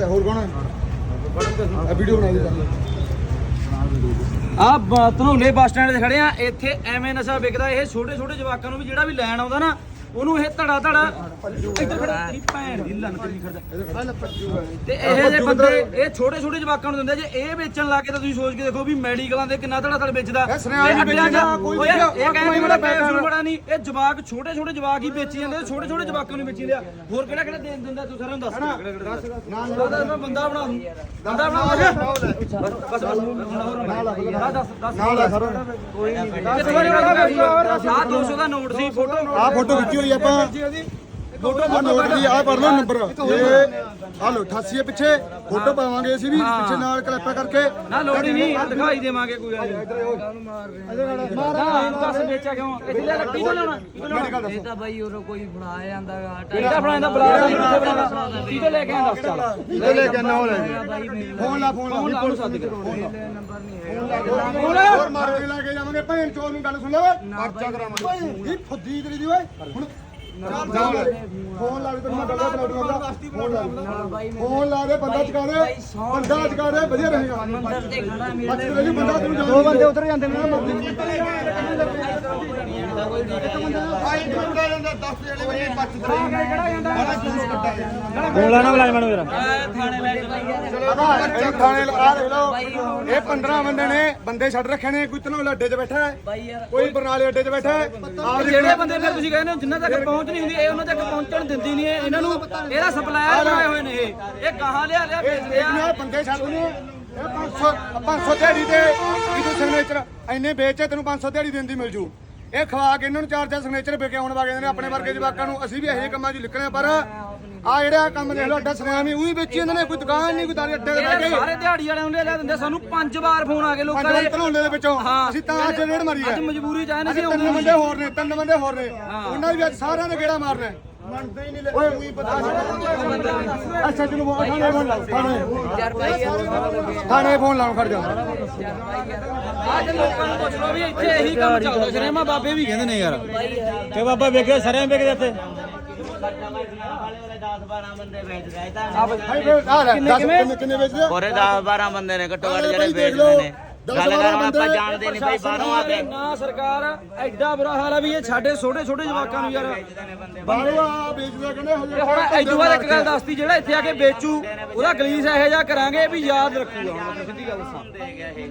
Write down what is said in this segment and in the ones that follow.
ਇਹ ਹੋਰ ਕੌਣ ਆ ਵੀਡੀਓ ਬਣਾ ਦੇ ਆ ਧਨੌਲੇ ਬੱਸ ਸਟੈਂਡ ਤੇ ਖੜੇ ਆ। ਇੱਥੇ ਐਵੇਂ ਨਸ਼ਾ ਵਿਕਦਾ। ਇਹ ਛੋਟੇ ਛੋਟੇ ਜਵਾਕਾਂ ਨੂੰ ਵੀ ਜਿਹੜਾ ਵੀ ਲੈਣ ਆਉਂਦਾ ਨਾ ਉਹਨੂੰ ਇਹ ਧੜਾ ਧੜਾ ਇੱਧਰ ਖੜਾ ਕੀ ਭੈਣ ਦੀ ਲੰਨ ਤੇ ਨਹੀਂ ਖੜਦਾ ਤੇ ਇਹ ਜੇ ਬੰਦੇ ਇਹ ਛੋਟੇ ਛੋਟੇ ਜਵਾਕਾਂ ਨੂੰ ਦਿੰਦੇ ਜੇ ਇਹ ਵੇਚਣ ਲੱਗੇ ਤਾਂ ਤੁਸੀਂ ਸੋਚ ਕੇ ਦੇਖੋ ਵੀ ਮੈਡੀਕਲਾਂ ਦੇ ਕਿੰਨਾ ਧੜਾ ਧੜ ਵੇਚਦਾ ਇਹ ਅੱਡਿਆਂ ਵੇਚਦਾ, ਕੋਈ ਇਹ ਕਹਿੰਦੇ ਮੇਰਾ ਪੈਸਾ ਬੜਾ ਨਹੀਂ ਇਹ ਜਵਾਕ ਛੋਟੇ ਛੋਟੇ ਜਵਾਕ ਹੀ ਵੇਚੀ ਜਾਂਦੇ ਛੋਟੇ ਛੋਟੇ ਜਵਾਕਾਂ ਨੂੰ ਵੇਚੀ ਲਿਆ ਹੋਰ ਕਿਹੜਾ ਕਿਹੜਾ ਦੇ ਦਿੰਦਾ ਤੂੰ ਸਾਰਿਆਂ ਨੂੰ ਦੱਸ ਕਿਹੜਾ ਕਿਹੜਾ ਦੱਸ ਮੈਂ ਬੰਦਾ ਬਣਾ ਦੂੰ ਬੰਦਾ ਬਣਾ ਬਸ ਬਸ ਬਸ ਹੁਣ ਹੋਰ ਬਣਾ ਦੱਸ ਦੱਸ ਨਾਲ ਲੈ ਸਰ ਕਿੱਥੇ ਬਣਾ ਆ 200 ਦਾ ਨੋਟ ਸੀ ਫੋਟੋ ਆ ਫੋਟੋ ਖਿੱਚੀ ਹੋਈ ਆਪਾਂ ਆ ਨੋਟ ਦੀ ਆ ਪੜ ਲਓ ਨੰਬਰ ਇਹ ਆ ਲੋ 88 ਪਿੱਛੇ। ਫੋਟੋ ਪਾਵਾਂਗੇ ਅਸੀਂ ਵੀ ਪਿੱਛੇ ਨਾਲ ਕਲਿੱਪਾ ਕਰਕੇ। ਨਾ ਲੋੜ ਹੀ ਨਹੀਂ ਦਿਖਾਈ ਦੇਵਾਂਗੇ ਕੋਈ ਗੱਲ ਨਹੀਂ। ਮਾਰ ਦੱਸ ਵੇਚਿਆ ਕਿਉਂ? ਇੱਥੇ ਲੈ ਲੱਕੀ ਤੋਂ ਲੈਣਾ ਇਹ ਤਾਂ ਬਾਈ ਉਰੋਂ ਕੋਈ ਫੜਾ ਜਾਂਦਾਗਾ ਕਿਹੜਾ ਫੜਾਉਂਦਾ ਬੁਲਾ ਕਿੱਥੇ ਬਣਾਉਂਦਾ ਕੀ ਤੋਂ ਲੈ ਕੇ ਦੱਸ ਚੱਲ। ਲੈ ਕੇ ਨਾ ਹੋ ਲੈ ਬਾਈ ਮੇਰੇ ਫੋਨ ਲਾ ਫੋਨ ਲਾ। ਫੋਨ ਲਾ ਉਹਨੂੰ ਸੱਦ ਕੇ ਨੰਬਰ ਨਹੀਂ ਹੈਗਾ ਹੋਰ ਮਾਰ ਕੇ ਲਾ ਕੇ ਜਾਵਾਂਗੇ। ਭੈਣ ਚੋਰ ਨੂੰ ਗੱਲ ਸੁਣ ਲੈ ਪਰਚਾ ਕਰਾਵਾਂਗੇ। ਇਹ ਫੁੱਦੀ ਤੇਰੀ ਦੀ ਓਏ। ਹੁਣ ਲੈ। ਫੋਨ ਲਾ ਕੇ ਤੈਨੂੰ ਮੈਂ ਗੱਲ ਬਣਾ ਦੂੰਗਾ ਫੋਨ ਲਾ ਦੇ। ਫੋਨ ਲਾ ਦੇ ਬੰਦਾ ਚਕਾ ਦੇ ਬੰਦਾ ਚਕਾ ਦੇ ਵਧੀਆ ਰਹੇਗਾ। ਬੱਚ ਤੇ ਬੰਦਾ ਤੈਨੂੰ ਦੋ ਬੰਦੇ ਉਤਰ ਜਾਂਦੇ ਨੇ। ਨਾ ਬੋਲਾ ਨਾ ਬੁਲਾਏ ਮੈਨੂੰ ਜਰਾ। ਥਾਣੇ ਆ ਦੇਖ ਲਓ। ਇਹ 15 ਬੰਦੇ ਨੇ ਬੰਦੇ ਛੱਡ ਰੱਖੇ ਨੇ। ਕੋਈ ਤਨੋਂ ਅੱਡੇ 'ਚ ਬੈਠਾ ਹੈ। ਕੋਈ ਬਰਨਾਲੇ ਅੱਡੇ 'ਚ ਬੈਠਾ ਹੈ। ਜਿਹੜੇ ਬੰਦੇ ਫਿਰ ਤੁਸੀਂ ਕਹਿੰਦੇ ਹੋ ਜਿੰਨਾ ਤੱਕ ਪਹੁੰਚ ਨਹੀਂ ਹੁੰਦੀ ਇਹ ਉਹਨਾਂ ਤੱਕ ਪਹੁੰਚਣ ਦਿੰਦੀ ਨਹੀਂ ਇਹ। ਇਹਨਾਂ ਨੂੰ ਇਹਦਾ ਸਪਲਾਇਰ ਬਣਾਏ ਹੋਏ ਨੇ ਇਹ। ਇਹ ਕਹਾਂ ਲਿਆ ਲਿਆ ਵੇਚਦੇ ਆ। ਇਹ ਬੰਦੇ ਛੱਡ ਨੇ ਇਹ 500 500 ਦਿਹਾੜੀ ਦੇ ਕਿਦੋਂ ਸਿਗਨੇਚਰ ਇੰਨੇ ਵੇਚੇ ਤੈਨੂੰ 500 ਦਿਹਾੜੀ ਦੇਣ ਦੀ ਮਿਲ ਜੂ। ਇਹ ਖਵਾ ਕੇ ਇਹਨਾਂ ਨੂੰ ਚਾਰ ਚਾਰ ਸਿਗਨੇਚਰ ਵਿਕੇ ਆਉਣ ਵਾਗੇ ਨੇ ਆਪਣੇ ਵਰਗੇ ਜਵਾਕਾਂ ਨੂੰ। ਅਸੀਂ ਵੀ ਇਹੋ ਜਿਹੇ ਕੰਮਾਂ 'ਚ ਲਿਖਣੇ ਪਰ ਆ ਜਿਹੜਾ ਕੰਮ ਦੇਖ ਲਓ ਅੱਡਾ ਸੁਨਿਆਮੀ ਉਹੀ ਵੇਚੀ ਜਾਂਦੇ ਨੇ ਕੋਈ ਦੁਕਾਨ ਨਹੀਂ ਕੋਈ ਦਾਰੀ ਅੱਡੇ ਤੇ ਕੇ। ਸਾਰੇ ਦਿਹਾੜੀ ਵਾਲਿਆਂ ਨੂੰ ਲਿਆ ਦਿੰਦੇ ਸਾਨੂੰ ਪੰਜ ਵਾਰ ਫੋਨ ਆ ਗਏ ਲੋਕਾਂ ਦੇ। ਧਨੌਲੇ ਦੇ ਵਿੱਚੋਂ। ਅਸੀਂ ਤਾਂ ਅੱਜ ਰੇਡ ਮਾਰੀ ਹੈ ਅੱਜ ਮਜਬੂਰੀ ਚ ਆਏ ਨੇ ਅਸੀਂ ਸੀ ਤਿੰਨ ਬੰਦੇ ਹੋਰ ਨੇ ਤਿੰਨ ਬੰਦੇ ਹੋਰ ਨੇ। ਉਹਨਾਂ ਵੀ ਅੱਜ ਸਾਰਿਆਂ ਨੇ ਗੇੜਾ ਮਾਰਨਾ ਹੈ। ਮੰਨਦੇ ਹੀ ਨਹੀਂ ਓਏ ਉਹੀ ਪਤਾ ਅੱਛਾ ਚਲੋ ਥਾਣੇ ਫੋਨ ਲਾਓ ਥਾਣੇ ਯਾਰ ਬਾਈ ਯਾਰ ਥਾਣੇ ਫੋਨ ਲਾਓ ਖੜ ਜਾ। ਅੱਜ ਲੋਕਾਂ ਨੂੰ ਪੁੱਛ ਲਓ ਵੀ ਇੱਥੇ ਇਹੀ ਕੰਮ ਚੱਲਦਾ ਸਿਨੇਮਾ ਬਾਬੇ ਵੀ ਕਹਿੰਦੇ ਨੇ ਯਾਰ। ਕਿ ਬਾਬਾ ਵੇਖਿਆ ਸਰਿਆਂ ਵੇਖਦੇ ਇੱਥੇ। ਲੈ ਕਿੰਨੇ ਕਿੰਨੇ ਵੇਚਦੇ ਆ? ਪੂਰੇ 10 12 ਬੰਦੇ ਨੇ ਘੱਟੋ ਘੱਟ ਜਿਹੜੇ ਵੇਚਦੇ ਨੇ। ਦਸ ਗੱਲ ਬਾਰਾਂ ਕਰ ਹੁਣ ਬੰਦੇ ਆਪਾਂ ਜਾਣਦੇ ਨਹੀਂ ਭਾਈ ਬਾਹਰੋਂ ਆ ਕੇ। ਨਾ ਸਰਕਾਰ ਐਡਾ ਬੁਰਾ ਹਾਲ ਆ ਵੀ ਇਹ ਸਾਡੇ ਛੋਟੇ ਛੋਟੇ ਜਵਾਕਾਂ ਨੂੰ ਯਾਰ। ਬਾਹਰੋਂ ਆ ਵੇਚਦੇ ਕਹਿੰਦੇ ਹਜੇ ਇਹ ਹੁਣ ਐਦੂ ਬਾਅਦ ਇੱਕ ਗੱਲ ਦੱਸਤੀ ਜਿਹੜਾ ਇੱਥੇ ਆ ਕੇ ਵੇਚੂ ਉਹਦਾ ਗਲੀਸ ਇਹੋ ਜਿਹਾ ਕਰਾਂਗੇ ਵੀ ਯਾਦ ਰੱਖੂਗਾ ਹੁਣ ਸਿੱਧੀ ਗੱਲ ਦੱਸਾਂ। ਦੇ ਗਿਆ ਇਹ।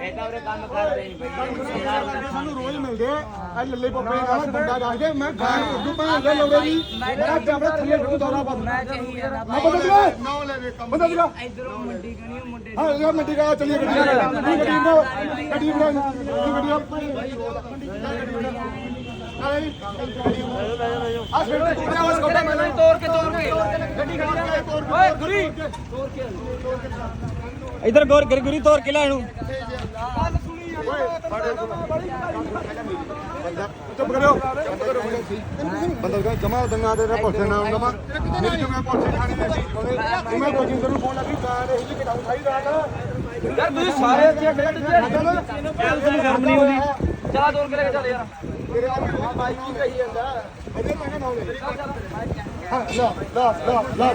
ਇਹ ਤਾਂ ਉਰੇ ਕੰਮ ਕਰਦੇ ਨਹੀਂ ਭਾਈ ਸਾਨੂੰ ਰੋਜ਼ ਮਿਲਦੇ ਆ। ਲੱਲੇ ਪੱਪੇ ਨਾਲ ਬੰਦਾ ਦੱਸ ਦੇ ਮੈਂ ਗਾਂ ਉਦੋਂ ਭਾਂ ਦੇ ਲੋੜੇ ਦੀ ਮੇਰਾ ਜਬੜਾ ਥੱਲੇ ਡੂ ਦੌਰਾ ਪਾ ਮੈਂ ਕਹੀ ਜਾਂਦਾ ਮੈਂ ਬੰਦਾ ਦਿਲਾ ਨਾ ਲੈ ਵੇ ਕੰਮ ਬੰਦਾ ਦਿਲਾ ਇਧਰੋਂ ਮੰਡੀ ਕਣੀ ਮੁੰਡੇ ਹਾਂ ਮੰਡੀ ਕਾ ਚੱਲੀ ਗੱਡੀ। ਗੱਡੀ ਗੱਡੀ ਬਣਾ ਗੱਡੀ ਤੂੰ ਇਧਰ ਗੌਰ ਗਰ ਗੁਰੀ ਤੋੜ ਕੇ ਲੈ ਚੁੱਪ ਬੰਦਾ ਕਹ ਜਮਾ ਦੰਗਾ ਦੇ ਪੁਲਿਸ ਨਾ ਆਉਂਦਾ ਮੈਂ ਮੇਰੀ ਜਮਾ ਪੁਲਿਸ ਥਾਣੇ ਦੇ ਸੀ ਮੈਂ ਕੋਚਿੰਗ ਨੂੰ ਫੋਨ ਲੱਗੀ। ਕਾਰ ਇਹ ਜੀ ਕਿਦਾਂ ਉਠਾਈ ਰਾਤ। ਯਾਰ ਤੁਸੀਂ ਸਾਰੇ ਇੱਥੇ ਅੱਡ ਅੱਡ ਸ਼ਰਮ ਨਹੀਂ ਆਉਂਦੀ ਚਲਾ ਤੋੜ ਕੇ ਲੈ ਕੇ ਚੱਲ ਯਾਰ। ਤੇਰੇ ਆ ਬਾਈਕ ਕੀ ਕਹੀ ਜਾਂਦਾ? ਇਹਦੇ ਮੈਂ ਨਾ ਹੋਵੇ। ਹਾਂ ਲਾ ਲਾ ਲਾ ਲਾ।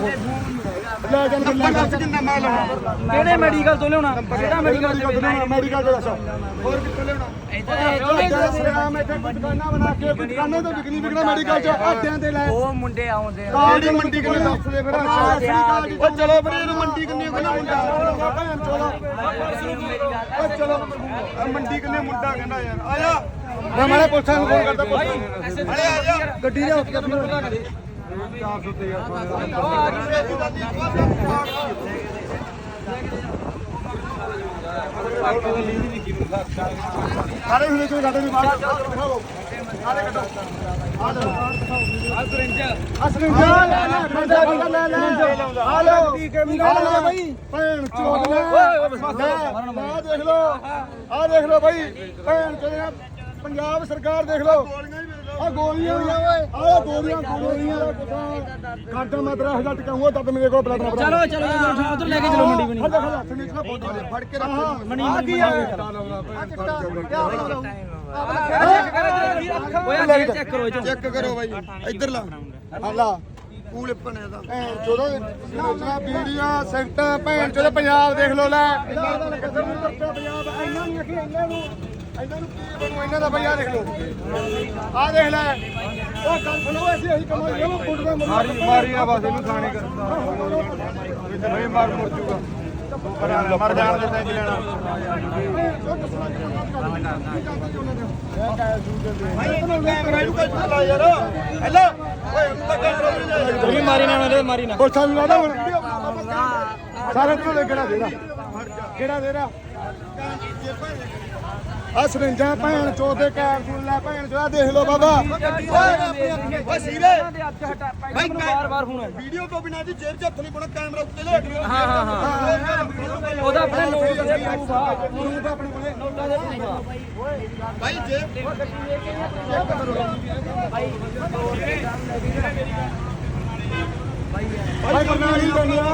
ਲੈ ਜਨ ਕਿੰਨਾ ਦੱਸ ਕਿੰਨਾ ਮੈਂ ਲਵਾਂ ਕਿਹੜੇ ਮੈਡੀਕਲ ਤੋਂ ਲਿਆਉਣਾ? ਕਿਹੜਾ ਮੈਡੀਕਲ ਤੋਂ ਲਿਆਉਣਾ? ਮੈਡੀਕਲ ਦੇ ਦੱਸ ਹੋਰ ਕਿੱਥੋਂ ਲਿਆਉਣਾ? ਸਰਾਮ ਇੱਥੇ ਕੋਈ ਦੁਕਾਨਾਂ ਬਣਾ ਕੇ ਕੋਈ ਦੁਕਾਨਾਂ ਤੋਂ ਵਿਕਣੀ ਵਿਕਣਾ ਮੈਡੀਕਲ ਚ ਆਟਿਆਂ ਤੇ ਲੈ। ਉਹ ਮੁੰਡੇ ਆਉਂਦੇ ਆ। ਕਾਹਦੀ ਮੰਡੀ ਕਿੰਨੀ ਦੱਸ ਦੇ ਫਿਰ ਉਹ ਚਲੋ ਫਿਰ ਇਹਨੂੰ ਮੰਡੀ ਕਿੰਨੀ ਕਹਿੰਦਾ ਮੁੰਡਾ। ਚੋਲਾ। ਉਹ ਚਲੋ ਮੰਡੀ ਕਿੰਨੇ ਮੁੰਡਾ ਕਹਿੰਦਾ ਯਾਰ ਆ ਜਾ। ਮੈਂ ਮਾਰੇ ਪੁੱਛਾਂ ਨੂੰ ਫੋਨ ਕਰਦਾ ਪੁੱਛ। ਅਰੇ ਆ ਜਾ। ਗੱਡੀ ਦੇ ਸਾਰੇ ਹੁਣੇ ਕੋਈ ਗੱਡੀ ਨਹੀਂ ਬਾਹਰ ਦਿਖਾਓ ਸਾਰੇ ਕੱਢੋ ਆ ਲਓ ਆ ਸਰਿੰਜ ਆ ਸਰਿੰਜ ਲੈ ਲੈ ਖੰਡਾ ਲੈ ਲੈ ਆ ਲਓ ਆ ਲਓ ਬਈ ਭੈਣ ਚੋਦ ਲੈ ਆ ਦੇਖ ਲਓ। ਆ ਦੇਖ ਲਓ ਬਈ। ਭੈਣ ਚੋਦ ਪੰਜਾਬ ਸਰਕਾਰ ਦੇਖ ਲਓ। ਆ ਗੋਲੀਆਂ ਹੋਈਆਂ ਓਏ। ਆ ਗੋਲੀਆਂ ਗੋਲੀਆਂ ਕੱਟ ਮਤਰਾ ਹਜ਼ਾਰ ਟਕਾਉਂਗਾ ਤਦ ਮੇਰੇ ਕੋਲ ਪਲਾਟਨਾ ਚਲੋ ਚਲੋ ਚਲੋ ਉਧਰ ਲੈ ਕੇ ਚਲੋ ਮੰਡੀ ਬਣੀ ਹੱਲਾ ਹੱਲਾ ਸੁਨੀਤਾ ਫੋਟੋ ਫੜ ਕੇ ਰੱਖੋ ਮਣੀ ਆ ਕੀ ਆ? ਚੈੱਕ ਕਰੋ ਚੋਂ ਚੈੱਕ ਕਰੋ ਬਾਈ। ਇੱਧਰ ਲਾ। ਹਾਂ ਲਾ। ਕੂਲ ਪਨੇ ਦਾ ਭੈਣ ਚੋਦੋ ਨਾ ਵੀਡੀਓ ਸੈਕਟਰ ਭੈਣ ਚੋਦੋ ਪੰਜਾਬ ਦੇਖ ਲੋ। ਲੈ ਪੰਜਾਬ ਅਖੀ ਨੂੰ ਇਹਨਾਂ ਨੂੰ ਕੀ ਬਣੂ ਇਹਨਾਂ ਦਾ ਭਈਆ ਦੇਖ ਲੋ ਆ ਦੇਖ ਲੈ। ਉਹ ਗੱਲ ਸੁਣੋ ਅਸੀਂ ਅਸੀਂ ਕਮਾਈ ਉਹ ਫੁੱਟ ਦੇ ਮਾਰੀ ਮਾਰੀ ਆ ਬਸ ਇਹਨੂੰ ਖਾਣੇ ਕਰ ਬਈ ਮਾਰ ਮੁਰ ਜੂਗਾ। ਮਰ ਜਾਣ ਦੇ ਟੈਂਸ਼ਨ ਤੁਸੀਂ ਮਾਰੀ ਨਾ ਮੇਰੇ ਮਾਰੀ ਨਾ। ਪੁਲਿਸਾਂ ਨੂੰ ਲਾਦਾ ਹੁਣ। ਸਾਰੇ ਤੋਂ ਲੈ ਕਿਹੜਾ ਦੇਦਾ ਕਿਹੜਾ ਦੇਦਾ ਆ ਸਰਿੰਜਾਂ ਭੈਣ ਚੋਦੇ ਕੈਪਸੂਲ ਲੈ ਭੈਣ ਚੋਦਾ ਦੇਖ ਲਓ ਬਾਬਾ। ਓਏ ਸੀਰੇ। ਭਾਈ ਬਾਰ ਬਾਰ ਫੋਨ ਹੈ ਵੀਡੀਓ ਤੋਂ ਬਿਨਾਂ ਦੀ ਜੇਬ 'ਚ ਹੱਥ ਨਹੀਂ ਪਾਉਣਾ ਕੈਮਰਾ ਉੱਤੇ ਲੈ ਕੇ ਹਾਂ ਹਾਂ ਹਾਂ। ਉਹਦਾ ਆਪਣੇ ਨੋਟ ਦੇ ਪ੍ਰੂਫ ਆ। ਪ੍ਰੂਫ ਆਪਣੇ ਕੋਲੇ। ਨੋਟਾਂ ਦੇ ਪ੍ਰੂਫ ਆ। ਭਾਈ ਜੇਬ ਭਾਈ ਕਰਨਾ ਨਹੀਂ ਹੈਗਾ ਬੰਦਾ।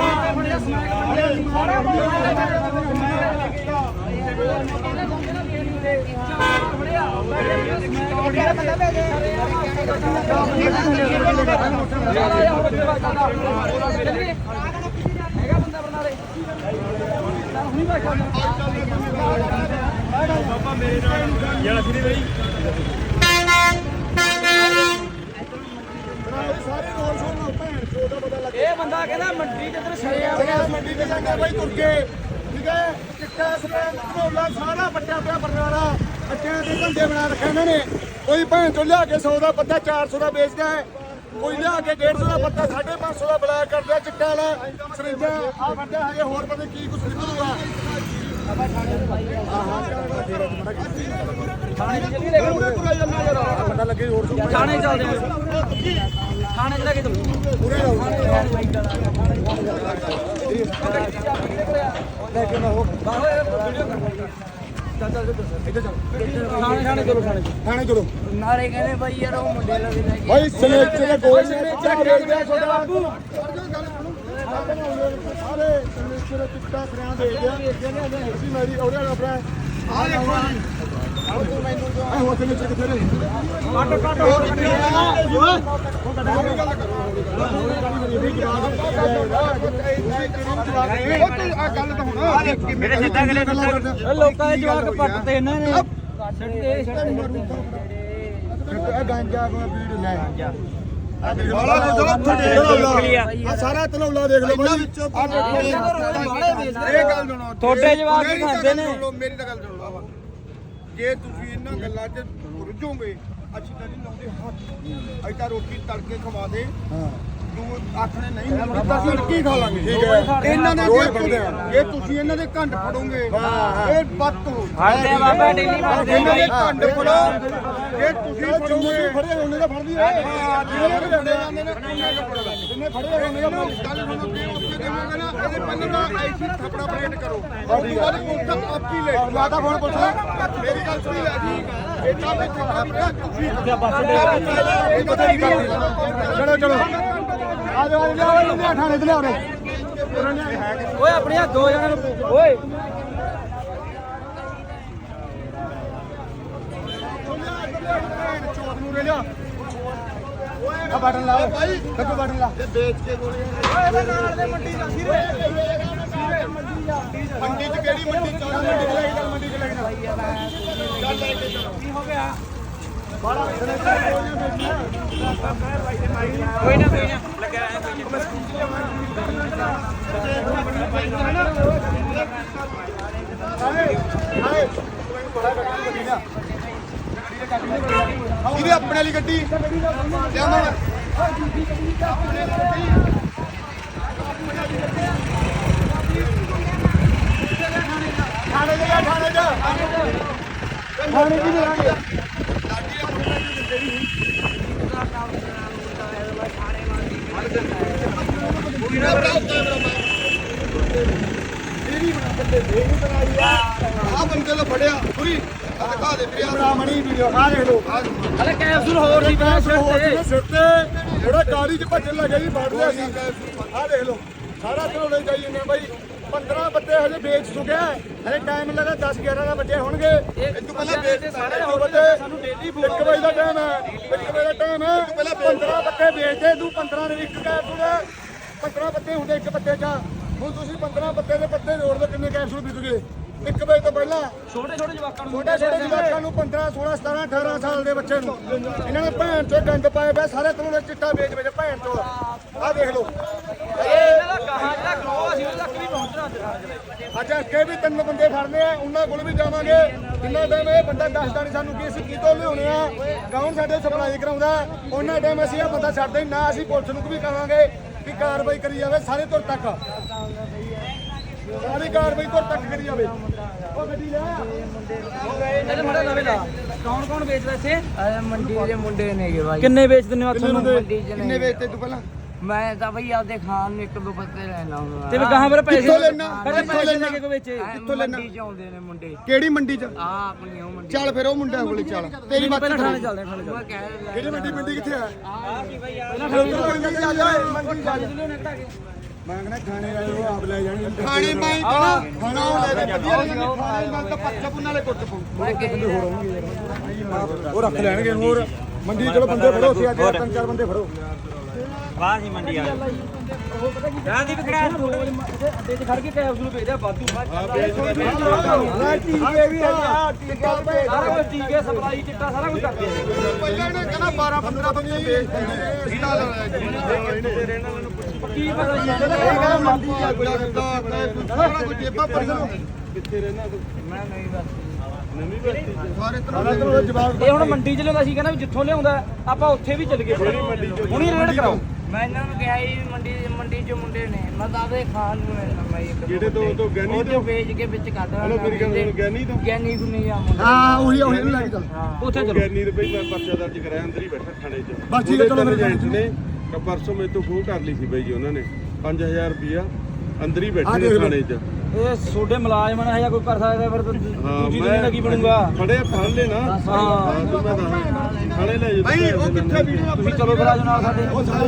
ਬਰਨਾਲੇ ਹੁਣੀ ਬੈਠਾ ਸਾਰੇ ਰੋਲ ਸ਼ੋਅ ਨਾਲ ਭੈਣ ਚੋਦਾ ਪਤਾ ਲੱਗ ਇਹ ਬੰਦਾ ਕਹਿੰਦਾ ਮੰਡੀ ਚ ਤੇਰੇ ਛੜਿਆ ਮੰਡੀ ਤੇ ਜਾਂਦੇ ਬਾਈ ਤੁਰ ਕੇ। ਠੀਕ ਚਿੱਟਾ ਸਪੈਨ ਧਰੋਲਾ ਸਾਰਾ ਬੱਟਿਆ ਪਿਆ ਬਰਨਾਲਾ ਬੱਚਿਆਂ ਦੇ ਧੰਦੇ ਬਣਾ ਰੱਖੇ ਇਹਨਾਂ ਨੇ। ਕੋਈ ਭੈਣ ਤੋਂ ਲਿਆ ਕੇ 100 ਦਾ ਪੱਤਾ 400 ਦਾ ਵੇਚਦਾ ਹੈ। ਕੋਈ ਲਿਆ ਕੇ 150 ਦਾ ਪੱਤਾ 550 ਦਾ ਬਲਾ ਕਰਦਾ ਚਿੱਟਾ ਵਾਲਾ। ਸਰਿੰਜਾ ਆ ਬੰਦਾ ਹਜੇ ਹੋਰ ਪਤਾ ਕੀ ਕੁਛ ਨਿਕਲੂਗਾ। ਥਾਣੇ ਚੱਲੀ ਲੱਗੇ ਹੋਰ ਥਾਣੇ ਚੱਲਦੇ ਆ। ਥਾਣੇ ਚ ਲੈ ਕੇ ਤੂੰ ਪੂਰੇ ਲੈ ਕੇ ਨਾ ਹੋ ਥਾਣੇ ਥਾਣੇ ਚਲੋ ਥਾਣੇ ਚ ਥਾਣੇ ਚਲੋ ਨਾਲੇ ਕਹਿੰਦੇ ਬਾਈ ਯਾਰ ਉਹ ਮੁੰਡੇ ਨੂੰ ਵੀ ਲੈ ਕੇ। ਭਾਈ ਸਨੇਚਰ ਦੇ ਗੋਲ ਨੇ ਚੱਕ ਦੇ ਛੋਟਾ ਬਾਬੂ ਸਾਰੇ ਸਨੇਚਰ ਚਿੱਟਾ ਸਰਿਆਂ ਦੇ ਗਿਆ ਅਸੀਂ ਮੇਰੀ ਉਹਦੇ ਨਾਲ ਆਪਣਾ ਆ ਦੇਖੋ ਆ ਹੋ ਸਨੇਚਰ ਕਿੱਥੇ ਨੇ ਕੱਟ ਕੱਟ ਹੋ ਗੱਲ ਤਾਂ ਹੁਣ ਮੇਰੇ ਸਿੱਧਾ ਗਲੇ ਇਹ ਲੋਕਾਂ ਦੇ ਜਵਾਕ ਪੱਟ ਤੇ ਇਹਨਾਂ ਨੇ। ਛੱਡਦੇ ਇਹ ਗਾਂਜਾ ਕੋ ਵੀਡ ਲੈ। ਸਾਰਾ ਤਨੌਲਾ ਦੇਖ ਲਓ ਬਾਈ ਆ ਦੇਖੋ ਇਹ ਗੱਲ ਸੁਣੋ ਤੁਹਾਡੇ ਜਵਾਕ ਹੀ ਖਾਂਦੇ ਨੇ ਮੇਰੀ ਤਾਂ ਗੱਲ ਸੁਣ ਲਓ ਜੇ ਤੁਸੀਂ ਇਹਨਾਂ ਗੱਲਾਂ 'ਚ ਰੁੱਝੋਗੇ ਅਸੀਂ ਤਾਂ ਨਹੀਂ ਲਾਉਂਦੇ ਹੱਥ। ਅਸੀਂ ਤਾਂ ਰੋਟੀ ਤੜਕੇ ਖਵਾ ਦੇ। ਹਾਂ ਤੂੰ ਆਖਣੇ ਨਹੀਂ ਮਿਲਦਾ ਅਸੀਂ ਕੀ ਖਾ ਲਾਂਗੇ। ਠੀਕ ਹੈ। ਇਹਨਾਂ ਨੇ ਜੇ ਜੇ ਤੁਸੀਂ ਇਹਨਾਂ ਦੇ ਘੰਟ ਫੜੋਗੇ ਇਹ ਬੱਤ ਹੋ ਫੜਦੇ ਆ ਬਾਬਾ ਡੇਲੀ ਫੜਦੇ ਇਹਨਾਂ ਦੇ ਘੰਟ ਫੜੋ। ਜੇ ਤੁਸੀਂ ਫੜੋਗੇ ਫੜੇ ਉਹਨੇ ਤਾਂ ਫੜਦੀ ਹੈ ਜਿਹਨੇ ਵੀ ਫੜੇ ਜਾਂਦੇ ਨੇ ਉਹਨੇ ਤਾਂ ਫੜ ਲੈਂਦੇ ਜਿੰਨੇ ਫੜੇ ਹੋਣਗੇ ਨਾ ਗੱਲ ਸੁਣੋ ਕਿ ਉੱਥੇ ਦੇਵਾਂਗੇ ਨਾ ਇਹਦੇ ਪਹਿਲਾਂ ਦਾ ਐਸੀ ਥਪੜਾ ਪਲੇਟ ਕਰੋ। ਉਸ ਤੋਂ ਬਾਅਦ ਪੁੱਛ ਆਪ ਹੀ ਲੈ ਲਾਤਾ ਫੋਨ ਪੁੱਛ। ਮੇਰੀ ਗੱਲ ਸੁਣੀ ਲੈ ਜੀ ਇਦਾਂ ਵੀ ਥਪੜਾ ਪਲੇਟ ਤੁਸੀਂ ਇਹ ਚਲੋ ਚਲੋ। ਆ ਜਾਓ ਆ ਜਾਓ ਲਿਆ ਥਾਣੇ ਤੇ ਲਿਆਓ ਰੇ ਓਏ। ਆਪਣੀਆਂ ਦੋ ਜਣਾਂ ਨੂੰ ਓਏ ਚੋਰ ਨੂੰ ਰੇ ਲਿਆ ਆ ਬਟਨ ਲਾ ਭਾਈ। ਕੱਟੋ ਬਟਨ ਲਾ। ਇਹ ਵੇਚ ਕੇ ਗੋਲੀ ਓਏ ਇਹਦੇ ਨਾਲ ਦੇ ਮੰਡੀ ਦਾ ਸਿਰੇ ਮੰਡੀ ਚ ਕਿਹੜੀ ਮੰਡੀ ਚ ਮੰਡੀ ਚ ਲੈ ਕੇ ਚੱਲ ਮੰਡੀ ਚ ਲੈ ਕੇ ਚੱਲ ਲੈ ਕੇ ਚੱਲ। ਕੀ ਹੋ ਗਿਆ ਬੜਾ ਸਨੇ ਗੋਲੀਆਂ ਵੇਚਣਾ ਕੋਈ ਨਾ ਕੋਈ ਨਾ ਲੱਗਿਆ ਰਹਿ ਕੋਈ ਨਾ ਇਹਦੀ ਆਪਣੇ ਵਾਲੀ ਗੱਡੀ? ਲਿਆਵਾਂ। ਥਾਣੇ ਦੇ ਜਾ ਥਾਣੇ ਜਾ ਥਾਣੇ ਕੀ ਜਾਣਗੇ ਆ ਬੰਦੇ ਬੜਾ ਮਣੀ ਵੀਡੀਓ ਆ ਦੇਖ ਲਓ ਆ ਹਲੇ ਕੈਪਸੂਲ ਹੋਰ ਨਹੀਂ ਪਿਆ ਤੇ ਜਿਹੜਾ ਗਾੜੀ 'ਚ ਭੱਜਣ ਲੱਗਿਆ ਜੀ ਫੜ ਲਿਆ ਸੀ ਆ ਦੇਖ ਲਓ। ਸਾਰਾ ਧਰੋਲੇ ਜਾਈ ਜਾਂਦੇ ਬਾਈ 15 ਬੱਤੇ ਹਜੇ ਵੇਚ ਚੁੱਕਿਆ ਹੈ। ਹਜੇ ਟਾਈਮ ਲੱਗਾ 10 11 ਦਾ ਬੱਚੇ ਹੋਣਗੇ। ਇਹ ਤੋਂ ਪਹਿਲਾਂ ਵੇਚ ਸਾਰੇ ਹੋ ਬੱਤੇ ਸਾਨੂੰ ਡੇਲੀ 1 ਵਜੇ ਦਾ ਟਾਈਮ ਹੈ 1 ਵਜੇ ਦਾ ਟਾਈਮ ਹੈ। ਪਹਿਲਾਂ 15 ਬੱਤੇ ਵੇਚ ਦੇ ਤੂੰ 15 ਦੇ ਇੱਕ ਕੈਪਸੂਲ 15 ਬੱਤੇ ਹੁੰਦੇ ਇੱਕ ਬੱਤੇ ਚ। ਹੁਣ ਤੁਸੀਂ 15 ਬੱਤੇ ਦੇ ਪੱਤੇ ਜੋੜ ਦੋ ਕਿੰਨੇ ਕੈਪਸੂਲ ਵਿਕੂਗੇ 1 ਵਜੇ ਤੋਂ ਪਹਿਲਾਂ ਛੋਟੇ ਛੋਟੇ ਜਵਾਕਾਂ ਨੂੰ ਛੋਟੇ ਛੋਟੇ ਜਵਾਕਾਂ ਨੂੰ 15 16 17 18 ਸਾਲ ਦੇ ਬੱਚੇ ਨੂੰ। ਇਹਨਾਂ ਨੇ ਭੈਣ ਚੋ ਗੰਦ ਪਾਏ ਪਿਆ ਸਾਰੇ ਕੋਲੋਂ ਚਿੱਟਾ ਵੇਚ ਵੇਚ ਭੈਣ ਚੋ ਆਹ ਦੇਖ ਲਓ। ਇਹ ਇਹਨਾਂ ਦਾ ਗਾਹਾਂ ਜਿਹੜਾ ਗਰੋਹ ਅਸੀਂ ਉਹਦੇ ਤੱਕ ਵੀ ਪਹੁੰਚਣਾ ਅੱਜ ਅੱਜ ਅੱਗੇ ਵੀ ਤਿੰਨ ਬੰਦੇ ਫੜਨੇ ਆ ਉਹਨਾਂ ਕੋਲ ਵੀ ਜਾਵਾਂਗੇ। ਜਿੰਨਾ ਟਾਈਮ ਇਹ ਬੰਦਾ ਦੱਸਦਾ ਨਹੀਂ ਸਾਨੂੰ ਕਿ ਅਸੀਂ ਕਿਤੋਂ ਲਿਆਉਣੇ ਆ। ਕੌਣ ਸਾਡੇ ਸਪਲਾਈ ਕਰਾਉਂਦਾ? ਉਹਨਾਂ ਟਾਈਮ ਅਸੀਂ ਇਹ ਬੰਦਾ ਛੱਡਦੇ ਨਾ ਅਸੀਂ ਪੁਲਿਸ ਨੂੰ ਵੀ ਕਹਾਂਗੇ ਕਿ ਕਾਰਵਾਈ ਕਰੀ ਜਾਵੇ ਸਾਰੇ ਤੁਰ ਤੱਕ। ਸਾਰੀ ਕਾਰਵਾਈ ਤੁਰ ਤੱਕ ਕਰੀ ਜਾਵੇ। ਉਹ ਗੱਡੀ ਲੈ। ਆ ਇਹਦੇ ਮੜਾ ਲਵੇ ਲਾ। ਕੌਣ ਕੌਣ ਵੇਚਦਾ ਇੱਥੇ? ਅਰੇ ਮੰਡੀ ਦੇ ਮੁੰਡੇ ਨੇਗੇ ਬਾਈ। ਕਿੰਨੇ ਵੇਚ ਦਿੰਦੇ ਹੋ ਤੁਹਾਨੂੰ ਮੰਡੀ ਚ ਕਿੰਨੇ ਨੇ ਵੇਚਤੇ ਤੂੰ ਪਹਿਲਾਂ? ਮੈਂ ਤਾਂ ਬਈ ਆਪਦੇ ਖਾਣ ਨੂੰ ਇੱਕ ਦੋ ਪੱਤੇ ਲੈਣਾ ਹੁੰਦਾ ਤੇ ਵੀ ਗਾਹਾਂ ਪਰ ਪੈਸੇ ਕਿੱਥੋਂ ਲੈਣਾ? ਕਿੱਥੋਂ ਪੈਸੇ ਲੈਣਾ? ਲੈ ਕੇ ਵੇਚੇ? ਕਿੱਥੋਂ ਮੰਡੀ ਚ ਆਉਂਦੇ ਨੇ ਮੁੰਡੇ। ਕਿਹੜੀ ਮੰਡੀ 'ਚ? ਆ ਆਪਣੀ ਉਹ ਮੰਡੀ। ਚੱਲ ਫਿਰ ਉਹ ਮੁੰਡਿਆਂ ਕੋਲੇ ਚੱਲ। ਤੇਰੀ ਬਾਤ ਥਾਣੇ ਚੱਲਦੇ ਆ, ਕਹਿ ਰਿਹਾ। ਕਿਹੜੀ ਮੰਡੀ ਮੰਡੀ ਕਿੱਥੇ ਆ? ਮੈਂ ਕਹਿੰਦਾ ਖਾਣੇ ਵਾਲੇ ਉਹ ਆਪ ਲੈ ਜਾਣੀ ਖਾਣੇ ਮੈਂ ਖਾਣਾ ਉਹ ਲੈ ਕੇ ਵਧੀਆ ਰਹਿਣਗੇ ਖਾਣੇ ਨਾਲ ਤਾਂ ਪੱਛਾ ਪੁੰਨਾ ਵਾਲੇ ਕੁੱਟ ਪਊ ਉਹ ਰੱਖ ਲੈਣਗੇ ਹੋਰ ਮੰਡੀ ਚਲੋ ਬੰਦੇ ਫੜੋ ਸੀ ਅੱਜ ਤਿੰਨ ਚਾਰ ਬੰਦੇ ਫੜੋ ਵਾਹ ਸੀ ਮੰਡੀ ਵਾਲੇ ਰਾਤ ਦੀ ਵਿਕੜਾ ਅੱਡੇ 'ਚ ਖੜ ਕੇ ਕੈਪਸੂਲ ਵੇਚਦਾ ਵਾਧੂ ਆ ਟੀਕੇ ਵੀ ਆ ਟੀਕਾ ਭੇਜ ਸਾਰਾ ਕੁਝ ਟੀਕੇ ਸਪਲਾਈ ਚਿੱਟਾ ਸਾਰਾ ਕੁਝ ਕਰਦੇ ਆ। ਪਹਿਲਾਂ ਨੇ ਕਹਿੰਦਾ 12 15 ਬੰਦੇ ਵੇਚਦੇ ਨੇ ਸਟਾਲ ਵਾਲਾ ਕੀ ਪਤਾ ਜੀ ਇਹ ਕਹਿੰਦਾ ਮੰਡੀ ਆ ਕੋਈ। ਸਾਰਾ ਕੋਈ ਜੇਬਾਂ ਭਰ ਨੂੰ ਮੈਂ ਨਹੀਂ ਬਸ ਇਹ ਹੁਣ ਮੰਡੀ 'ਚ ਲਿਆਉਂਦਾ ਸੀ ਕਹਿੰਦਾ ਜਿੱਥੋਂ ਲਿਆਉਂਦਾ ਆਪਾਂ ਉੱਥੇ ਵੀ ਚੱਲ ਗਏ। ਹੁਣੀ ਰੇਡ ਕਰਾਓ। ਮੈਂ ਇਹਨਾਂ ਨੂੰ ਕਿਹਾ ਜੀ ਮੰਡੀ ਮੰਡੀ ਚ ਮੁੰਡੇ ਨੇ ਮੈਂ ਤਾਂ ਆਪਦੇ ਖਾਣ ਨੂੰ ਲੈਣਾ ਮੈਂ ਇੱਕ ਦੋ ਜਿਹੜੇ ਤੋਂ- ਪੱਤੇ। ਤੋਂ ਗਿਆਨੀ ਉਹ ਤੋਂ ਤੋਂ? ਵੇਚ ਕੇ ਵਿੱਚ ਕੱਢ ਲੈਣਾ ਹਲੋ ਮੇਰੀ ਗੱਲ ਸੁਣ, ਗਿਆਨੀ ਤੋਂ? ਗਿਆਨੀ ਤੋਂ ਨਹੀਂ ਆ ਮੁੰਡਾ ਹਾਂ ਉਹੀ ਉਹੀ ਨਹੀਂ ਲੱਗ ਚੱਲ ਉੱਥੇ ਚਲੋ ਗਿਆਨੀ ਦੇ ਬਈ ਮੈਂ ਪਰਚਾ ਦਰਜ ਕਰਾਇਆ ਅੰਦਰ ਹੀ ਬੈਠਾ ਥਾਣੇ 'ਚ ਬਸ ਠੀਕ ਹੈ, ਚਲੋ ਮੇਰੇ ਏਜੰਟ ਨੇ ਕਿ ਪਰਸੋਂ ਮੇਰੇ ਤੋਂ ਖੋਹ ਕਰ ਲਈ ਸੀ ਬਈ ਜੀ ਉਹਨਾਂ ਨੇ 5000 ਰੁਪਿਆ ਅੰਦਰ ਹੀ ਬੈਠੇ ਦੇਖ ਨੇ ਲਓ। ਥਾਣੇ 'ਚ ਇਹ ਛੋਟੇ ਮੁਲਾਜ਼ਮਾਂ ਨੇ ਜਾਂ ਕੋਈ ਕਰ ਸਕਦਾ ਫਿਰ ਤਾਂ ਦੂਜੀ ਦਿਨ ਦਾ ਕੀ ਬਣੂਗਾ? ਫੜੇ ਫੜ ਲੈ ਨਾ। ਹਾਂ ਤੂੰ ਮੈਂ ਦੱਸ ਥਾਣੇ ਲੈ ਜਾ। ਭਾਈ ਉਹ ਕਿੱਥੇ ਵੀਡੀਓ ਤੁਸੀਂ ਚਲੋ ਫਿਰ ਆਜੋ ਨਾਲ ਸਾਡੇ ਉਹ ਸਾਰੇ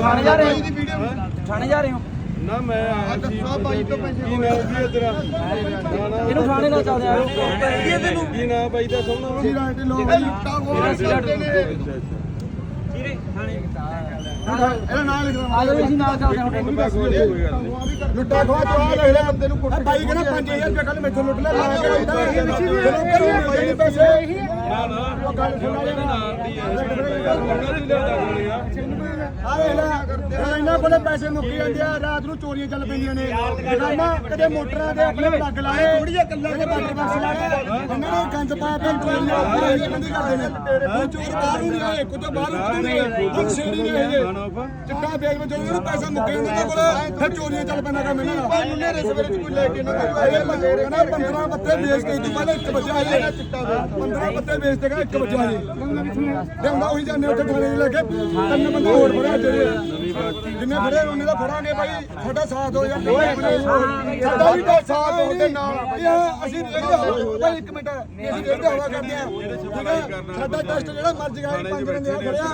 ਥਾਣੇ ਜਾ ਰਹੇ ਹੋ? ਥਾਣੇ ਜਾ ਰਹੇ ਹੋ? ਨਾ ਮੈਂ ਆਇਆ ਸੀ ਦੱਸੋ ਬਾਈ ਤੋਂ ਪੈਸੇ ਕੀ ਨਾਮ ਜੀ ਤੇਰਾ? ਇਹਨੂੰ ਥਾਣੇ ਲੈ ਚੱਲਦੇ ਆ। ਕੀ ਨਾਮ ਬਾਈ ਦਾ ਸੋਹਣਾ? ਜੀ ਰਾਜ ਲੁੱਟਾ ਇਹਦਾ ਨਾਮ ਲਿਖ ਆ ਜਾਓ ਅਸੀਂ ਨਾਲ ਚੱਲਦੇ ਹਾਂ ਮੈਂ ਕੋਈ ਕੋਈ ਲੁੱਟਾ ਖੋਆ ਤੋਂ ਆ ਲੈ ਬੰਦੇ ਨੂੰ ਕੁੱਟ ਬਾਈ ਕਹਿੰਦਾ 5000 ਰੁਪਏ ਕੱਲ ਮੈਥੋਂ ਲੁੱਟ ਲੈ ਲਾ ਕੇ ਚਲੋ ਕਰੀਏ ਬਾਈ ਦੇ ਪੈਸੇ ਨਾ ਨਾ ਉਹ ਗੱਲ ਸੁਣਾ ਲੈ ਨਾਲ ਦੀ ਹੈ ਉਹਨਾਂ ਦੀ ਲੈ ਜਾਣੀ ਆ ਵੇਖ ਲੈ ਇਹਨਾਂ ਕੋਲੇ ਪੈਸੇ ਮੁੱਕੀ ਜਾਂਦੇ ਆ ਰਾਤ ਨੂੰ ਚੋਰੀਆਂ ਚੱਲ ਪੈਂਦੀਆਂ ਨੇ। ਕਦੇ ਮੋਟਰਾਂ ਦੇ ਆਪਣੇ ਲੱਗ ਲਾਏ ਥੋੜੀ ਜਿਹੀ ਕੱਲਾ ਦੇ ਬਾਟਰ ਬਾਕਸ ਲਾ ਕੇ ਇਹਨਾਂ ਨੇ ਗੰਦ ਪਾਇਆ ਚੋਰੀਆਂ ਬੰਦੀ ਕਰਦੇ ਨੇ ਹੁਣ ਚੋਰ ਬਾਹਰ ਨਹੀਂ ਆਏ ਕੁਝ ਬਾਹਰ ਨੂੰ ਨਹੀਂ ਆਏ। ਹੁਣ ਸ਼ੇਰੀ ਨਹੀਂ ਆਏ ਖਾਣਾ ਆਪਾਂ ਚਿੱਟਾ ਬੈਗ ਵਿੱਚ ਜਦੋਂ ਪੈਸਾ ਮੁੱਕੇ ਉਹਨਾਂ ਕੋਲ ਫਿਰ ਚੋਰੀਆਂ ਚੱਲ ਪੈਂਦਾ ਕੰਮ ਇਹਨਾਂ ਦਾ। ਭਾਈ ਮੁੰਨੇ ਰਸ ਵੇਲੇ ਕੋਈ ਲੈ ਕੇ ਨਾ ਇਹ ਬੰਦੇ ਕਹਿੰਦਾ 15 ਬੱਤੇ ਵੇਚ ਕੇ ਤੂੰ ਪਹਿਲਾਂ ਇੱਕ ਬੱਚਾ ਹੈ ਚਿੱਟਾ 15 ਬੱਤੇ ਵੇਚ ਦੇਗਾ ਇੱਕ ਬੱਚਾ ਹੈ। ਜਾਂਦਾ ਉਹੀ ਜਾਂਦੇ ਉੱਥੇ ਥਾਣੇ 'ਚ ਲੈ ਕੇ। ਤਿੰਨ ਬੰਦੇ ਹੋਰ ਫੜਿਆ ਜਿਹੜੇ। ਜਿੰਨੇ ਫੜੇ ਉਹਨੇ ਦਾ ਫੜਾਂਗੇ ਭਾਈ ਸਾਡਾ ਸਾਥ ਹੋ ਯਾਰ। ਸਾਡਾ ਵੀ ਤਾਂ ਸਾਥ ਹੋ ਦੇ ਨਾਲ ਇਹ ਅਸੀਂ ਦੇਖਦੇ ਹਾਂ ਭਾਈ ਇੱਕ ਮਿੰਟ ਅਸੀਂ ਦੇਖਦੇ ਹਵਾ ਕਰਦੇ ਆ ਠੀਕ ਹੈ? ਸਾਡਾ ਟੈਸਟ ਜਿਹੜਾ ਮਰਜ਼ੀ ਕਰਾ ਪੰਜ ਬੰਦੇ ਆ ਖੜਿਆ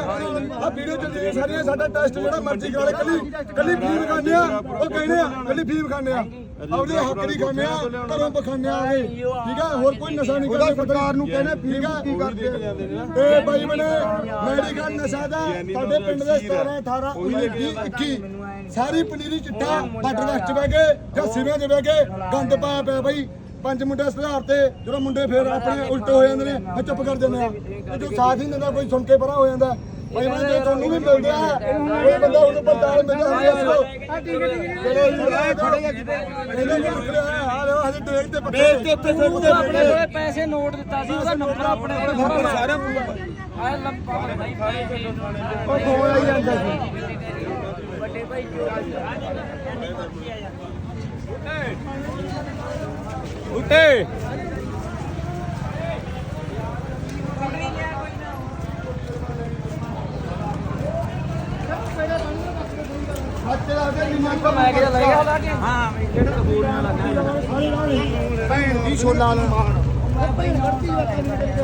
ਆ ਵੀਡੀਓ ਚੱਲਦੀ ਸਾਰੀਆਂ ਸਾਡਾ ਟੈਸਟ ਜਿਹੜਾ ਮਰਜ਼ੀ ਕਰਾ ਲੈ ਕੱਲੀ ਕੱਲੀ ਫੀਮ ਖਾਂਦੇ ਆ। ਉਹ ਕਹਿੰਦੇ ਆ ਕੱਲੀ ਫੀਮ ਖਾਂਦੇ ਆ। ਆਪਦੇ ਹੱਕ ਦੀ ਖਾਂਦੇ ਆ ਘਰੋਂ ਬਖਾਨੇ ਆ ਇਹ ਠੀਕ ਹੈ ਹੋਰ ਕੋਈ ਨਸ਼ਾ ਨਹੀਂ ਕਰਦੇ ਸਰਕਾਰ ਨੂੰ ਕਹਿੰਦੇ ਫੀਮ ਕੀ ਕਰਦੇ ਤੇ ਭਾਈ ਬਣੇ ਮੈਡੀਕਲ ਨਸ਼ਾ ਦਾ ਸਾਡੇ ਪਿੰਡ ਦੇ 17 18 19 20 21 ਸਾਰੀ ਪਨੀਰੀ ਚਿੱਟਾ ਬਾਰਡਰ ਵਸਟ ਬਹਿ ਗਏ ਜਾਂ ਸਿਵੇਂ ਦੇ ਬਹਿ ਗਏ ਗੰਦ ਪਾਇਆ ਪਿਆ ਬਾਈ। ਪੰਜ ਮੁੰਡੇ ਸੁਧਾਰ ਤੇ ਜਦੋਂ ਮੁੰਡੇ ਫੇਰ ਆਪਣੇ ਉਲਟੇ ਹੋ ਜਾਂਦੇ ਨੇ ਚੁੱਪ ਕਰ ਜਾਂਦੇ ਆ। ਜੋ ਸਾਥ ਹੀ ਦਿੰਦਾ ਕੋਈ ਸੁਣ ਕੇ ਪਰਾਂ ਹੋ ਜਾਂਦਾ। ਭਾਈ ਮੈਂ ਜੇ ਤੁਹਾਨੂੰ ਵੀ ਮਿਲਦੇ ਆ ਕੋਈ ਬੰਦਾ ਉਹਨੂੰ ਪੜਤਾਲ ਮਿਲ ਜਾਂਦੀ ਆ ਚਲੋ ਚਲੋ ਜੀ ਆ ਖੜੇ ਇਹਨੇ ਵੀ ਰੁਕ ਲਿਆ ਆ? ਲੋ ਹਜੇ ਟੇਕ ਤੇ ਪੱਤੇ ਟੇਕ ਤੇ ਉੱਤੇ ਉਹਦਾ ਆਪਣੇ ਕੋਲੇ ਪੈਸੇ ਨੋਟ ਦਿੱਤਾ ਸੀ ਉਹਦਾ ਨੰਬਰ ਆਪਣੇ ਕੋਲੇ ਥੋੜਾ ਸਾਰਾ ਆ। ਲੰਪਾ ਉਹ ਫੋਨ ਆਈ ਜਾਂਦਾ ਸੀ ਵੱਡੇ ਭਾਈ ਜੋ ਉੱਤੇ ਹੱਥ ਲਾ ਕੇ ਨਿਮਾਂ ਕੋ ਮੈਂ ਕਿਹਾ ਲੈ ਗਿਆ ਹਾਂ ਕਿਹੜਾ ਕਬੂਰ ਨਾਲ ਲੱਗਾ ਭੈਣ ਦੀ ਛੋਲਾ ਨੂੰ ਮਾਣ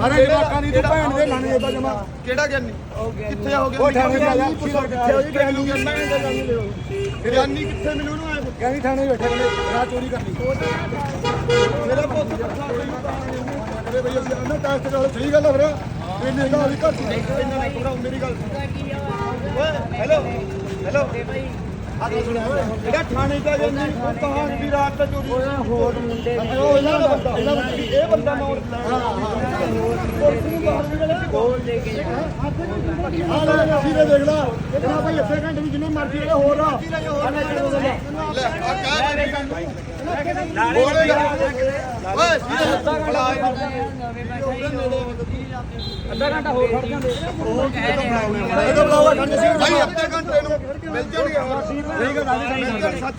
ਅਰੇ ਜਵਾਕਾਂ ਦੀ ਤੂੰ ਭੈਣ ਦੇ ਲਾਣੇ ਦਾ ਜਮਾ। ਕਿਹੜਾ ਗਿਆਨੀ ਕਿੱਥੇ ਹੋ ਗਿਆ ਉਹ ਠਾਣੇ ਜਾ ਕਿੱਥੇ ਹੋ ਜੀ ਗਿਆਨੀ ਗਿਆਨੀ ਕਿੱਥੇ ਮਿਲੂ ਨੂੰ ਆਏ ਕਹਿੰਦੀ ਥਾਣੇ ਬੈਠੇ ਨੇ ਰਾਤ ਚੋਰੀ ਕਰ ਲਈ ਮੇਰਾ ਪੁੱਤ ਪੱਠਾ ਅਰੇ ਭਈ ਅਸੀਂ ਉਹਨਾਂ ਟੈਸਟ ਨਾਲ ਸਹੀ ਗੱਲ ਆ ਫਿਰ। ਇਹਨੇ ਵੀ ਘੱਟ। ਨਹੀਂ ਮੇਰੀ ਗੱਲ ਓਏ ਹੈਲੋ ਹੈਲੋ ਆਹ ਇਹਦਾ ਥਾਣੇ ਦਾ ਜੇ ਨਹੀਂ ਕਹਾਂ ਵੀ ਰਾਤ ਦਾ ਚੋਰੀ ਹੋਰ ਮੁੰਡੇ ਇਹਨਾਂ ਦਾ ਬੰਦਾ ਇਹਨਾਂ ਦਾ ਇਹ ਬੰਦਾ ਮੈਂ ਹੋਰ ਬੋਲ ਦੇ ਕੇ ਆ ਲੈ ਲੈ ਅਸੀਂ ਦੇਖ ਲਾ। ਇਤਨਾ ਭਾਈ ਅੱਧੇ ਘੰਟੇ ਦੀ ਜਿੰਨੇ ਮਰਜ਼ੀ ਹੋਰ ਆ। ਲੈ ਆ ਕਹਿ ਅੱਧਾ ਘੰਟਾ ਹੋਰ ਖੜ ਜਾਂਦੇ ਇਹਦਾ ਬੁਲਾਵਾ ਖੰਡ ਸਿੰਘ ਭਾਈ ਅੱਧੇ ਘੰਟੇ ਨੂੰ ਮਿਲ ਜਾਣਗੇ ਹੋਰ ਸਹੀ ਸੱਚ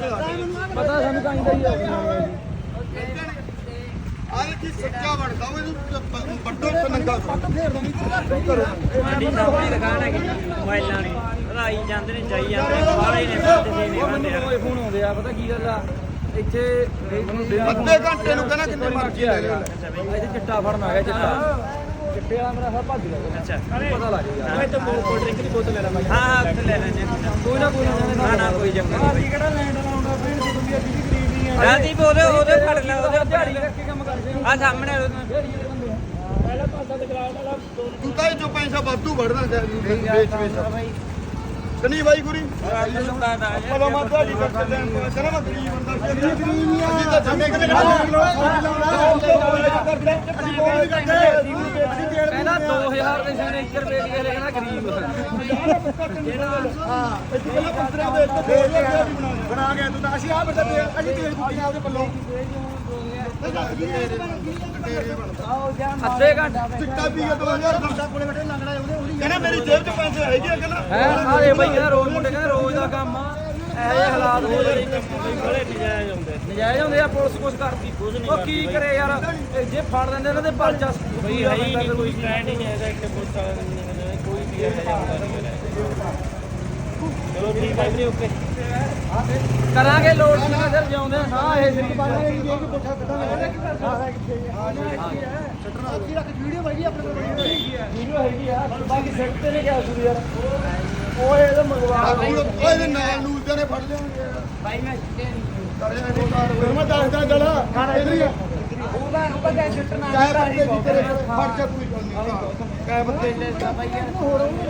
ਪਤਾ ਸਾਨੂੰ ਤਾਂ ਹੀ ਆ ਆਹ ਕੀ ਸੱਚਾ ਬਣਦਾ ਉਹ ਇਹਨੂੰ ਵੱਡੋ ਤੇ ਨੰਗਾ ਸਾਡੀ ਦੁਕਾਨ ਹੈਗੀ ਮੋਬਾਈਲਾਂ ਦੀ ਰਾਈ ਜਾਂਦੇ ਨੇ ਜਾਈ ਜਾਂਦੇ ਨੇ ਬਾਹਲੇ ਨੇ ਬੰਦੇ ਨੇ ਬੰਦੇ ਫੋਨ ਆਉਂਦੇ ਆ ਪਤਾ ਕੀ ਗੱਲ ਆ ਇੱਥੇ ਅੱਧੇ ਘੰਟੇ ਨੂੰ ਕਹਿੰਦਾ ਕਿੰਨੇ ਮਰਜ਼ੀ ਲੈ ਲੈ ਇੱਥੇ ਚਿੱਟਾ ਫੜਨ ਆ ਗਿਆ ਚਿੱਟਾ। ਚਿੱਟੇ ਵਾਲਾ ਮੇਰਾ ਸਭ ਭੱਜ ਗਿਆ। ਅੱਛਾ। ਪਤਾ ਲੱਗ ਗਿਆ। ਮੈਂ ਤਾਂ ਕੋਲਡ ਡਰਿੰਕ ਦੀ ਬੋਤਲ ਲੈ ਲਾਂ ਹਾਂ ਹਾਂ ਉੱਥੇ ਲੈ ਲੈਣੇ ਕੋਈ ਨਾ। ਕੋਈ ਨਾ ਨਾ ਨਾ। ਕੋਈ ਚੱਕਰ ਨਹੀਂ। ਅਸੀਂ ਕਿਹੜਾ ਲੈਂਡ ਲਾਉਂਦਾ ਫਿਰ ਜਦੋਂ ਵੀ ਅਸੀਂ ਵੀ ਗਰੀਬ ਨਹੀਂ ਆ। ਰਾਤੀ ਵੀ ਉਹਦੇ ਫੜ ਲੈ ਉਹਦੇ ਕਰਦੇ ਆ। ਸਾਹਮਣੇ ਤੂੰ ਤਾਂ ਇਹ ਜੋ ਪੈਸਾ ਵਾਧੂ ਵੜਦਾ ਵੇਚ ਵੇਚ। ਕਨੀ ਬਾਈ ਗੁਰੀ? ਪਤਾ ਮੈਂ ਤੁਹਾਡੀ ਕਰਦੇ ਆਂ ਕਹਿੰਦਾ ਮੈਂ ਗਰੀਬ ਬੰਦਾ ਆ ਅਸੀਂ ਤਾਂ ਸਾਡੇ ਕਿਤੇ ਅਸੀਂ ਕੋਲ ਨਹੀਂ ਕਰਦੇ ਕਹਿੰਦਾ 2000 ਦੇ ਸਣੇ 1 ਰੁਪਏ ਦੀ ਲਿਖਣਾ ਗਰੀਬ ਹਾਂ ਇੱਥੇ ਪਹਿਲਾਂ 15 ਦੇ ਦਿੱਤੇ 2000 ਦੀ ਬਣਾ ਬਣਾ ਗਿਆ ਤੂੰ ਤਾਂ ਅਸੀਂ ਆ। ਅਸੀਂ ਤੇਲ ਕੁੱਟੀਆਂ ਉਹਦੇ ਪੱਲੋਂ ਅੱਧੇ ਘੰਟਾ। ਚਿੱਟਾ ਪੀ ਕੇ 2000 ਬੰਦਾ ਕੋਲੇ ਬੈਠੇ ਲੰਗੜਾ ਉਹਦੇ ਉਹਦੀ ਕਹਿੰਦਾ ਮੇਰੀ ਜੇਬ 'ਚ ਪੈਸੇ ਹੈਗੇ ਆ ਕਹਿੰਦਾ। ਹੈ? ਆਰੇ ਬਈ ਕਹਿੰਦਾ ਰੋਜ਼ ਮੁੰਡੇ ਕਹਿੰਦਾ ਰੋਜ਼ ਦਾ ਕੰਮ ਆ। ਜਿਹੇ ਹਾਲਾਤ ਹੋ ਜਾਂਦੇ ਬੜੇ ਨਜਾਇਜ਼ ਹੁੰਦੇ ਨਜਾਇਜ਼ ਹੁੰਦੇ ਆ ਪੁਲਿਸ ਕੁਛ ਕਰਦੀ ਉਹ ਕੀ ਕਰੇ ਯਾਰ ਇਹ ਜੇ ਫੜ ਲੈਂਦੇ ਇਹਨਾਂ ਦੇ ਪਰਚਾ ਬਈ ਹੈ ਹੀ ਨਹੀਂ ਕੋਈ ਸਟੈਂਡ ਹੀ ਨਹੀਂ ਹੈਗਾ ਇੱਥੇ ਪੁਲਿਸ ਵਾਲਿਆਂ ਦੇ ਕੋਈ ਵੀ ਇਹੋ ਚਲੋ ਠੀਕ ਹੈ ਵੀਰੇ ਓਕੇ ਕਰਾਂਗੇ ਲੋੜ ਨਹੀਂ ਸਿਰ ਜਿਉਂਦੇ ਆ ਨਾ ਇਹ ਸਰੀਰ ਵੀਡੀਓ ਹੈਗੀ ਆ ਬਾਕੀ ਸਿੱਟ ਤੇ ਨੇ ਕਿਹਾ ਸ਼ੁਰੂ ਯਾਰ ਓਏ ਇਹਦਾ ਮੰਗਵਾ ਓਏ ਇਹਦੇ ਨਾਲ ਨੂੰ ਨੇ ਫੜ ਲਿਆਉਂਗੇ ਭਾਈ ਮੈਂ ਸਿੱਟੇ ਨਹੀਂ ਫਿਰ ਮੈਂ ਦੱਸਦਾ ਚਲ ਇਧਰ ਹੀ ਉਹਦਾ ਉਹਦਾ ਸਿੱਟਣਾ ਕਾਹ ਬੰਦੇ ਜੀ ਤੇਰੇ ਫੜ ਜਾ ਕੋਈ ਗੱਲ ਨਹੀਂ ਭਾਈ ਯਾਰ।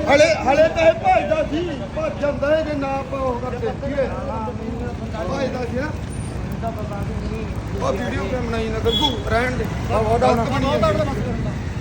ਹਲੇ ਹਲੇ ਤਾਂ ਇਹ ਭੱਜਦਾ ਸੀ ਭੱਜ ਜਾਂਦਾ ਇਹ ਜੇ ਨਾ ਆਪਾਂ ਉਹ ਕਰਦੇ ਸੀਗੇ ਭੱਜਦਾ ਸੀ ਨਾ। ਉਹ ਵੀਡੀਓ ਕਿਉਂ ਬਣਾਈ ਨਾ ਗੱਗੂ ਰਹਿਣ ਦੇ। ਆ ਵਾਡਾ ਨਾ